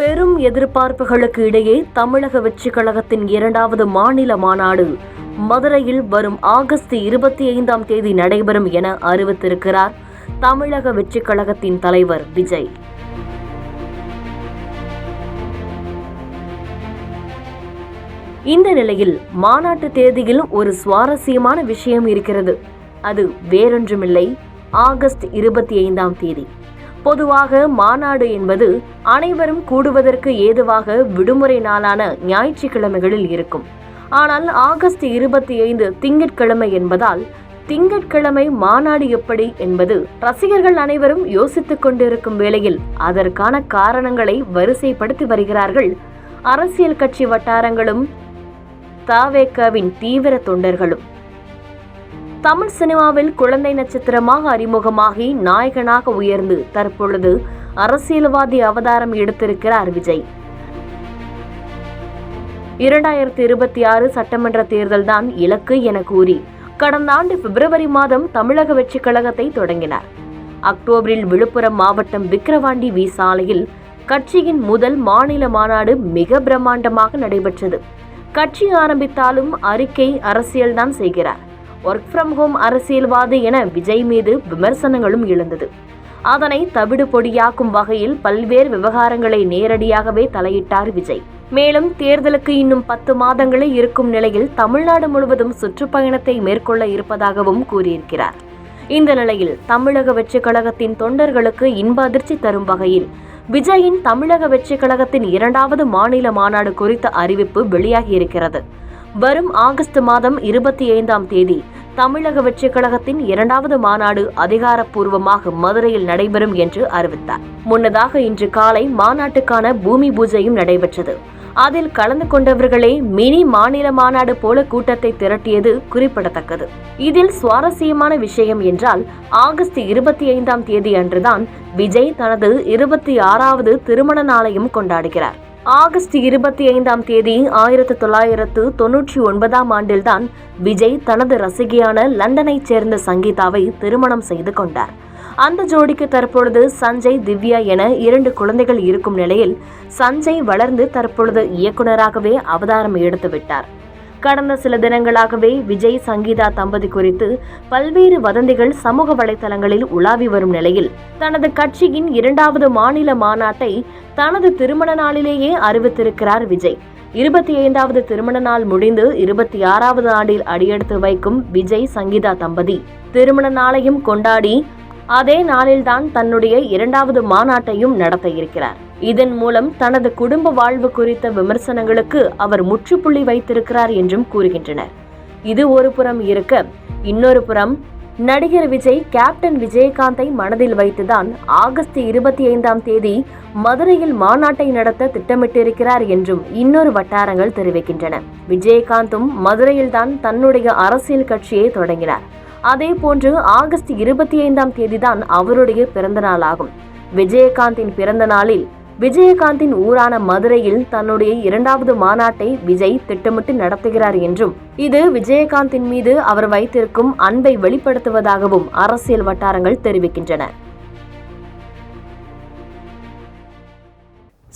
பெரும் எதிர்பார்ப்புகளுக்கு இடையே தமிழக வெற்றி கழகத்தின் இரண்டாவது மாநில மாநாடு மதுரையில் வரும் ஆகஸ்ட் இருபத்தி ஐந்தாம் தேதி நடைபெறும் என அறிவித்திருக்கிறார் தமிழக வெற்றி கழகத்தின் தலைவர் விஜய். இந்த நிலையில் மாநாட்டு தேதியில் ஒரு சுவாரஸ்யமான விஷயம் இருக்கிறது. அது வேறொன்றுமில்லை. ஆகஸ்ட் இருபத்தி ஐந்தாம் தேதி. பொதுவாக மாநாடு என்பது அனைவரும் கூடுவதற்கு ஏதுவாக விடுமுறை நாளான ஞாயிற்றுக்கிழமைகளில் இருக்கும். ஆனால் ஆகஸ்ட் இருபத்தி ஐந்து திங்கட்கிழமை என்பதால் திங்கட்கிழமை மாநாடு எப்படி என்பது ரசிகர்கள் அனைவரும் யோசித்துக் கொண்டிருக்கும் வேளையில் அதற்கான காரணங்களை வரிசைப்படுத்தி வருகிறார்கள். அரசியல் கட்சி வட்டாரங்களும் தாவேக்காவின் தீவிர தொண்டர்களும். தமிழ் சினிமாவில் குழந்தை நட்சத்திரமாக அறிமுகமாகி நாயகனாக உயர்ந்து தற்பொழுது அரசியல்வாதி அவதாரம் எடுத்திருக்கிறார் விஜய். இரண்டாயிரத்தி இருபத்தி ஆறு சட்டமன்ற தேர்தல்தான் இலக்கு என கூறி கடந்த ஆண்டு பிப்ரவரி மாதம் தமிழக வெற்றி கழகத்தை தொடங்கினார். அக்டோபரில் விழுப்புரம் மாவட்டம் விக்கிரவாண்டி வி சாலையில் கட்சியின் முதல் மாநில மாநாடு மிக பிரம்மாண்டமாக நடைபெற்றது. கட்சி ஆரம்பித்தாலும் அறிக்கை அரசியல்தான் செய்கிறார். ஒர்க் ஃப்ரம் ஹோம் அரசியல்வாதி என விஜய் மீது விமர்சனங்களும் எழுந்தது. அதனை தவிடு பொடியாக்கும் வகையில் பல்வேறு விவகாரங்களை நேரடியாகவே தலையிட்டார் விஜய். மேலும் தேர்தலுக்கு இன்னும் பத்து மாதங்களே இருக்கும் நிலையில் தமிழ்நாடு முழுவதும் சுற்றுப்பயணத்தை மேற்கொள்ள இருப்பதாகவும் கூறியிருக்கிறார். இந்த நிலையில் தமிழக வெற்றி கழகத்தின் தொண்டர்களுக்கு இன்ப அதிர்ச்சி தரும் வகையில் விஜயின் தமிழக வெற்றி கழகத்தின் இரண்டாவது மாநில மாநாடு குறித்த அறிவிப்பு வெளியாகியிருக்கிறது. வரும் ஆகஸ்ட் மாதம் இருபத்தி ஐந்தாம் தேதி தமிழக வெற்றி கழகத்தின் இரண்டாவது மாநாடு அதிகாரப்பூர்வமாக மதுரையில் நடைபெறும் என்று அறிவித்தார். முன்னதாக இன்று காலை மாநாட்டுக்கான பூமி பூஜையும் நடைபெற்றது. அதில் கலந்து கொண்டவர்களே மினி மாநில மாநாடு போல கூட்டத்தை திரட்டியது குறிப்பிடத்தக்கது. இதில் சுவாரஸ்யமான விஷயம் என்றால் ஆகஸ்ட் இருபத்தி ஐந்தாம் தேதி அன்றுதான் விஜய் தனது இருபத்தி ஆறாவது திருமண நாளையும் கொண்டாடுகிறார். ஆகஸ்ட் இருபத்தி ஐந்தாம் தேதி ஆயிரத்து தொள்ளாயிரத்து தொன்னூற்றி ஒன்பதாம் ஆண்டில்தான் விஜய் தனது ரசிகையான லண்டனைச் சேர்ந்த சங்கீதாவை திருமணம் செய்து கொண்டார். அந்த ஜோடிக்கு தற்பொழுது சஞ்சய் திவ்யா என இரண்டு குழந்தைகள் இருக்கும் நிலையில் சஞ்சய் வளர்ந்து தற்பொழுது இயக்குனராகவே அவதாரம் எடுத்துவிட்டார். கடந்த சில தினங்களாகவே விஜய் சங்கீதா தம்பதி குறித்து பல்வேறு வதந்திகள் சமூக வலைதளங்களில் உலாவி வரும் நிலையில் தனது கட்சியின் இரண்டாவது மாநில மாநாட்டை தனது திருமண நாளிலேயே அறிவித்திருக்கிறார் விஜய். இருபத்தி ஐந்தாவது திருமண நாள் முடிந்து இருபத்தி ஆறாவது ஆண்டில் அடியெடுத்து வைக்கும் விஜய் சங்கீதா தம்பதி திருமண நாளையும் கொண்டாடி அதே நாளில்தான் தன்னுடைய இரண்டாவது மாநாட்டையும் நடத்த இருக்கிறார். இதன் மூலம் தனது குடும்ப வாழ்வு குறித்த விமர்சனங்களுக்கு அவர் முற்றுப்புள்ளி வைத்திருக்கிறார் என்றும் கூறுகின்றனர். இது ஒரு புறம் இருக்க இன்னொரு புறம் நடிகர் விஜய் கேப்டன் விஜயகாந்தை மனதில் வைத்துதான் ஆகஸ்ட் இருபத்தி ஐந்தாம் தேதி மதுரையில் மாநாட்டை நடத்த திட்டமிட்டிருக்கிறார் என்றும் இன்னொரு வட்டாரங்கள் தெரிவிக்கின்றன. விஜயகாந்தும் மதுரையில்தான் தன்னுடைய அரசியல் கட்சியை தொடங்கினார். அதே போன்று ஆகஸ்ட் இருபத்தி ஐந்தாம் தேதிதான் அவருடைய பிறந்த நாளாகும் விஜயகாந்தின் பிறந்த நாளில் விஜயகாந்தின் ஊரான மதுரையில் தன்னுடைய இரண்டாவது மாநாட்டை விஜய் திட்டமிட்டு நடத்துகிறார் என்றும் இது விஜயகாந்தின் மீது அவர் வைத்திருக்கும் அன்பை வெளிப்படுத்துவதாகவும் அரசியல் வட்டாரங்கள் தெரிவிக்கின்றன.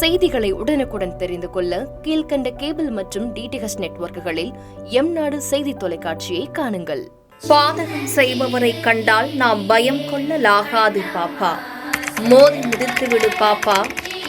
செய்திகளை உடனுக்குடன் தெரிந்து கொள்ள கீழ்கண்ட கேபிள் மற்றும் டிடிஹெச் நெட்வொர்க்குகளில் எம் நாடு செய்தி தொலைக்காட்சியை காணுங்கள். பாதகம் செய்பவரை கண்டால் நாம் பயம் கொள்ளலாகாது பாப்பா. மோதி மிதித்து விடு பாப்பா.